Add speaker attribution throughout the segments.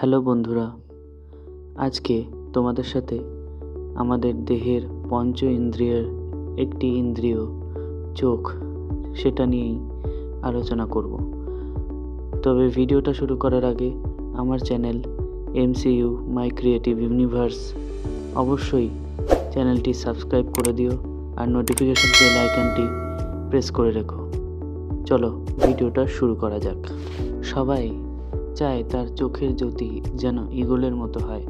Speaker 1: Hello বন্ধুরা, আজকে তোমাদের সাথে আমাদের দেহের পঞ্চ ইন্দ্রিয়ের একটি ইন্দ্রিয় চোখ সেটা নিয়েই আলোচনা করব। তবে ভিডিওটা শুরু করার আগে আমার channel MCU my creative universe অবশ্যই চ্যানেলটি সাবস্ক্রাইব করে দিও আর নোটিফিকেশন বেল আইকনটি প্রেস করে রেখো। চলো ভিডিওটা শুরু করা যাক। সবাই চায় তার চোখের জ্যোতি যেন ইগলের মতো হয়।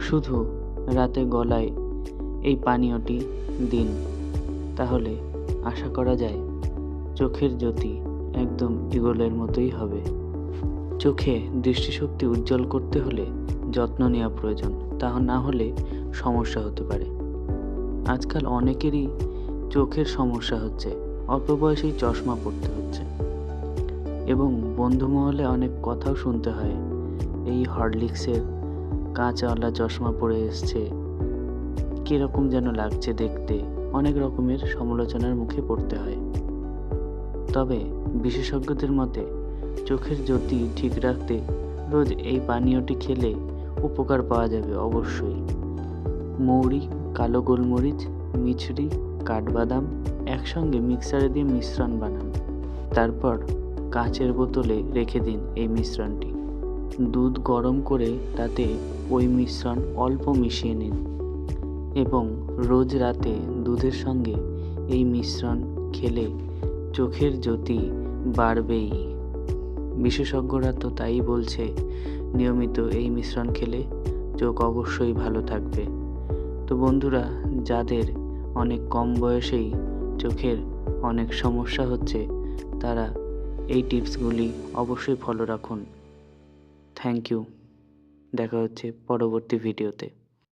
Speaker 1: শুধু রাতে গলায় এই পানীয়টি দিন, তাহলে আশা করা যায় চোখের জ্যোতি একদম ইগলের মতোই হবে। চোখে দৃষ্টিশক্তি উজ্জ্বল করতে হলে যত্ন নেওয়া প্রয়োজন, তা না হলে সমস্যা হতে পারে। আজকাল অনেকেরই চোখের সমস্যা হচ্ছে, অল্প বয়সেই চশমা পড়তে হচ্ছে। এবং বন্ধু মহলে অনেক কথাও শুনতে হয়। এই হরলিক্সের কাঁচাওয়ালা চশমা পরে এসছে। কীরকম যেন লাগছে দেখতে। অনেক রকমের সমালোচনার মুখে পড়তে হয়। তবে বিশেষজ্ঞদের মতে, চোখের জ্যোতি ঠিক রাখতে রোজ এই পানীয়টি খেলে উপকার পাওয়া যাবে অবশ্যই। মৌরি, কালো গোলমরিচ, মিছরি, কাঠবাদাম একসঙ্গে মিক্সারে দিয়ে মিশ্রণ বানান। তারপর কাঁচের বোতলে রেখে দিন এই মিশ্রণটি। দুধ গরম করে তাতে ওই মিশ্রণ অল্প মিশিয়ে নিন এবং রোজ রাতে দুধের সঙ্গে এই মিশ্রণ খেলে চোখের জ্যোতি বাড়বেই। বিশেষজ্ঞরা তো তাই বলছে, নিয়মিত এই মিশ্রণ খেলে চোখ অবশ্যই ভালো থাকবে। তো বন্ধুরা, যাদের অনেক কম বয়সেই চোখের অনেক সমস্যা হচ্ছে, তারা এই টিপসগুলি অবশ্যই ফলো রাখুন। Thank you. দেখা হচ্ছে পরবর্তী ভিডিওতে।